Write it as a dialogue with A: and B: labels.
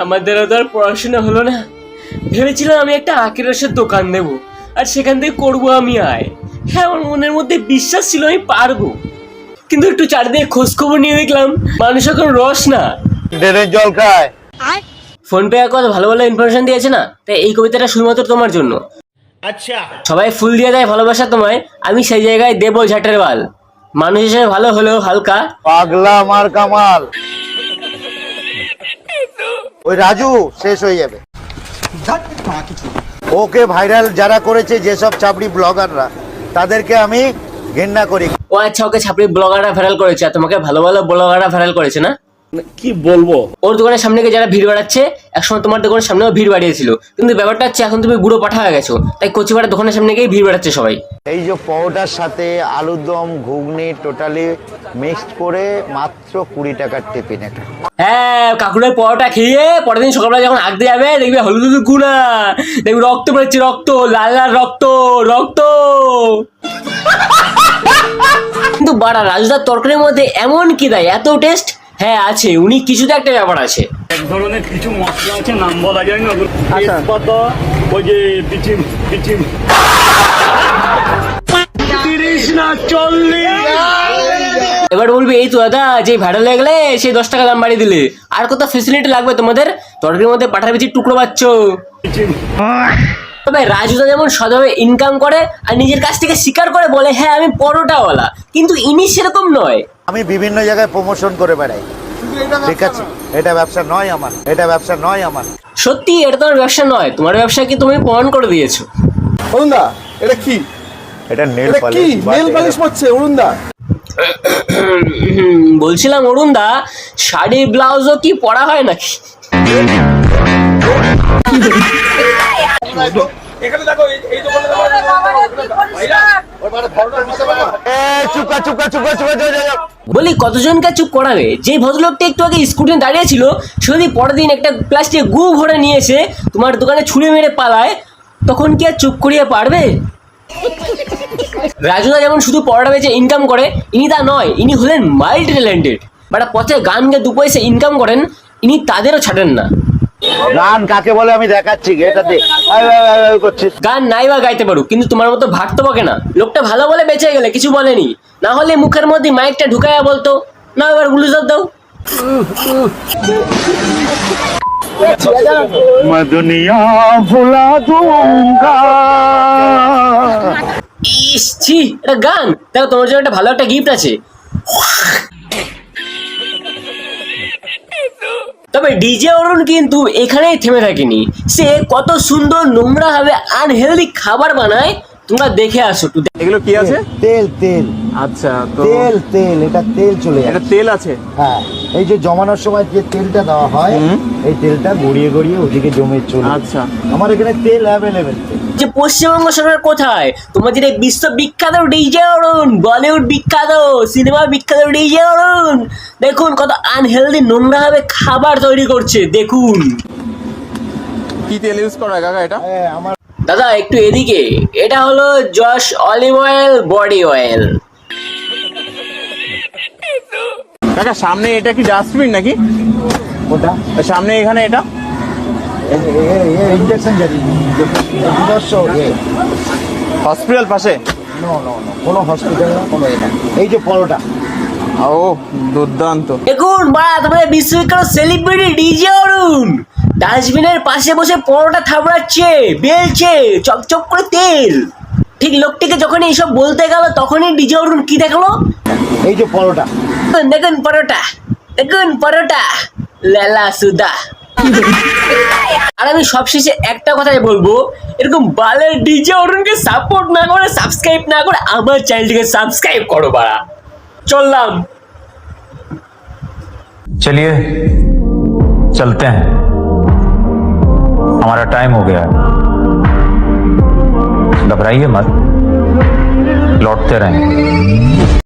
A: আমার দ্বারা তো আর পড়াশোনা হলো না। ভেবেছিলাম আমি একটা আখের রসের দোকান দেবো আর সেখান থেকে করব আমি আয়। হ্যাঁ আমার মনের মধ্যে বিশ্বাস ছিল আমি পারব। কিন্তু একটু চারিদিকে খোঁজ খবর নিয়ে দেখলাম মানুষ এখন রস না।
B: ড্রেনের জল খায়।
A: ফোন পে কত ভালো ভালো ইনফরমেশন দিয়েছে না? তাই এই কবিতাটা শুধুমাত্র তোমার জন্য। আচ্ছা। সবাই ফুল দিয়ে দেয় ভালোবাসা তোমায় আমি সেই জায়গায় দেবো ঝাটের বাল। মানুষ হিসেবে ভালো হলেও হালকা।
B: পাগলা আমার কামাল। ওই রাজু শেষ হয়ে যাবে। ওকে ভাইরাল যারা করেছে যেসব চাপড়ি ব্লগাররা, তাদেরকে আমি ঘেন্না করি।
A: ও আচ্ছা ওকে ছাপড়ি ব্লগাররা ভাইরাল করেছে তোমাকে ভালো ভালো ব্লগাররা ভাইরাল করেছে না?
C: কি বলব?
A: ওর দোকানের সামনে গিয়ে যারা ভিড় বাড়াচ্ছে একসময় তোমার দোকানের সামনেও ভিড় বাড়িয়েছিল। কিন্তু ব্যাপারটা হচ্ছে এখন তুমি বুড়ো পাঠা হয়ে গেছো। তাই কচিপাড়ার দোকানের সামনে গিয়ে ভিড় বাড়াচ্ছে সবাই।
B: এই যে পরোটার সাথে আলুর দম ঘুগনি টোটালি মিক্সড করে মাত্র কুড়ি টাকার টিফিন এটা।
A: হ্যাঁ কাকুরের পরোটা খেয়ে পরের দিন সকালবেলা যখন আগতে যাবে দেখবি হলুদ হলুদ গুণা দেখবি রক্ত বেরোচ্ছে রক্ত লাল লাল রক্ত রক্ত। কিন্তু বাড়া রাজুদার তরকারির মধ্যে এমন কি দেয়? এত টেস্ট হ্যাঁ আছে। উনি কিছুতে একটা ব্যাপার আছে।
C: এক ধরনের কিছু মশলা আছে নাম বলা যায় না তেজপাতা ওই যে পিচিম পিচিম। তিরিশ না চল্লিশ।
A: এবার বলবি এই তো দাদা যে ভাড়া লেগে গেলে সেই দশ টাকা দাম বাড়িয়ে দিলে। আর কত ফেসিলিটি লাগবে তোমাদের? তরকারির মধ্যে পাঠার বিচির টুকরো পাচ্ছ। তবে রাজুদা যেমন সদভাবে ইনকাম করে আর নিজের কাছ থেকে স্বীকার করে বলে হ্যাঁ আমি পরোটাওয়ালা। কিন্তু ইনি সেরকম নয়।
B: আমি বিভিন্ন জায়গায় প্রমোশন করে বেড়াই। ঠিক আছে? এটা ব্যবসা নয় আমার। এটা ব্যবসা নয় আমার।
A: সত্যি এটা তোমার ব্যবসা নয়। তোমার ব্যবসা কি তুমি প্রমাণ করে দিয়েছ?
D: অরুণদা এটা কি?
B: এটা নেল
D: এটা
B: পালিশ
D: নেল পালিশ পড়ছে অরুণদা।
A: বলছিলাম অরুণ দা শাড়ি ব্লাউজও কি পরা হয় নাকি?
B: চুপকা চুপকা চুপকা চুপকা চুপকা
A: বলি কতজনকে চুপ করাবে? যে ভদ্রলোকটা একটু আগে স্কুটি দাঁড়িয়েছিল সে যদি পরের দিন একটা প্লাস্টিক গু ভরে নিয়ে এসে তোমার দোকানে ছুঁড়ে মেরে পালায়, তখন কি আর চুপ করিয়ে পারবে? রাজুদা যেমন শুধু পড়াটা বেঁচে ইনকাম করে, ইনি তা নয়, ইনি হলেন মাল্টি ট্যালেন্টেড বাট পথে গান গিয়ে দু পয়সা ইনকাম করেন, ইনি তাদেরও ছাড়েন না।
B: গান কাকে বলে আমি দেখাচ্ছি এটাতে করছিস
A: গান নাই বা গাইতে পারো কিন্তু তোমার মতো ভাগতে পাকে না লোকটা ভালো বলে বেঁচে গেলে কিছু বলেনি না হলে মুখের মধ্যে মাইকটা ঢুকাইয়া বলতো না এবার গুলুজার দাও
B: मैं दुनिया भुला दूंगा
A: ইস ছি এটা গান দেখো তোমার জন্য একটা ভালো একটা গিফট আছে তবে ডিজে অরুণ কিন্তু এখানেই থেমে থাকেনি। সে কত সুন্দর নোংরা হবে আনহেলদি খাবার বানায় তোমরা দেখে আসো একটু
E: এগুলো কি আছে?
B: তেল তেল।
E: আচ্ছা তো
B: তেল তেল এটা তেল চলে
E: এটা তেল আছে?
B: হ্যাঁ এই যে জমানোর সময় যে তেলটা দেওয়া হয় এই তেলটা গড়িয়ে গড়িয়ে ওদিকে জমে চলে।
E: আচ্ছা।
B: আমার এখানে তেল অ্যাভেলেবেল
A: যে পশ্চিমবঙ্গ সরকার কোথায়? তোমাদের এই বিশ্ব বিখ্যাত ডিজে অরুণ বলিউড বিখ্যাত সিনেমা বিখ্যাত ডিজে অরুণ। দেখুন কত আনহেলদি নোংরা ভাবে খাবার তৈরি করছে দেখুন।
E: কি তেল ইউজ করা কাকা এটা?
B: হ্যাঁ আমার
A: দাদা একটু এদিকে। এটা হলো জশ অলিভ অয়েল বডি অয়েল
E: কাকা সামনে এটা কি ডাস্টবিন নাকি?
B: ওটা।
E: সামনে এখানে এটা?
B: ইঞ্জেকশন
E: হসপিটাল পাশে?
B: নো নো নো কোনো হসপিটাল না কোনো এটা এই যে পরোটা।
E: ও দুর্দান্ত।
A: দেখুন বাড়া তোমাদের বিশ্ববিখ্যাত সেলিব্রিটি ডিজে অরুণ। ডাস্টবিনের পাশে বসে পরোটা থাবড়াচ্ছে বেলছে চকচক করে তেল। ঠিক লোকটিকে যখন এইসব বলতে গেল তখনই ডিজে অরুণ কি দেখল?
B: এই যে পরোটা।
A: দেখুন, দেখুন পরোটা দেখুন পরোটা। লেলা সুদা আর আমি সবশেষে একটা কথাই বলবো এরকম বালের ডিজে অরুণকে সাপোর্ট না করে সাবস্ক্রাইব না করে আমার চ্যানেলটিকে সাবস্ক্রাইব করো বাড়া চললাম
F: चलिए चलते हैं हमारा टाइम हो गया है घबराइए मत लौटते रहेंगे